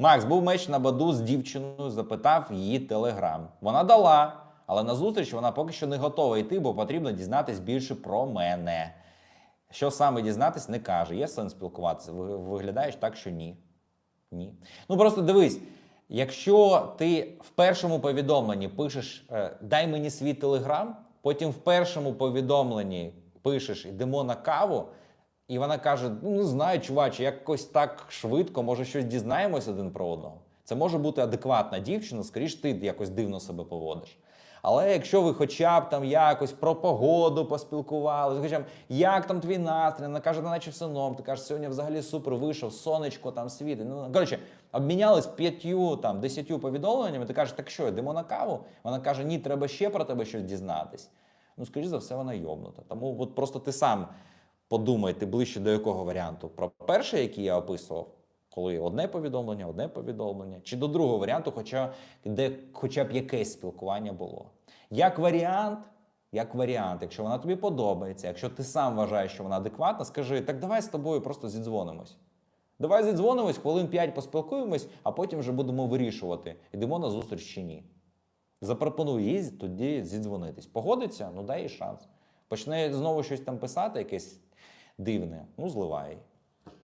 Макс був меч на баду з дівчиною, запитав її телеграм. Вона дала, але на зустріч вона поки що не готова йти, бо потрібно дізнатись більше про мене. Що саме дізнатись, не каже. Є сенс спілкуватися. Виглядаєш так, що ні. Ні. Ну просто дивись, якщо ти в першому повідомленні пишеш е, дай мені свій телеграм, потім в першому повідомленні пишеш йдемо на каву, і вона каже: ну не знаю, чуваче, якось так швидко, може щось дізнаємось один про одного. Це може бути адекватна дівчина, скоріш ти якось дивно себе поводиш. Але якщо ви хоча б там якось про погоду поспілкувалися, хоча б як там твій настрій, вона каже, наче все норм, ти кажеш, сьогодні взагалі супер вийшов, сонечко там світить. Ну, коротше, обмінялись п'ятью там десятью повідомленнями. Ти кажеш, так що, йдемо на каву? Вона каже, ні, треба ще про тебе щось дізнатись. Ну, скоріш за все, вона йобнута. Тому от просто ти сам подумай, ти ближче до якого варіанту? Про перший, який я описував, коли одне повідомлення, одне повідомлення, чи до другого варіанту, хоча де хоча б якесь спілкування було. Як варіант, як варіант, якщо вона тобі подобається, якщо ти сам вважаєш, що вона адекватна, скажи, так давай з тобою просто зідзвонимось. Давай зідзвонимось, хвилин 5 поспілкуємось, а потім вже будемо вирішувати, йдемо на зустріч чи ні. Запропонуй їй тоді зідзвонитись. Погодиться, ну дай їй шанс. Почне знову щось там писати, якесь дивне, ну зливай.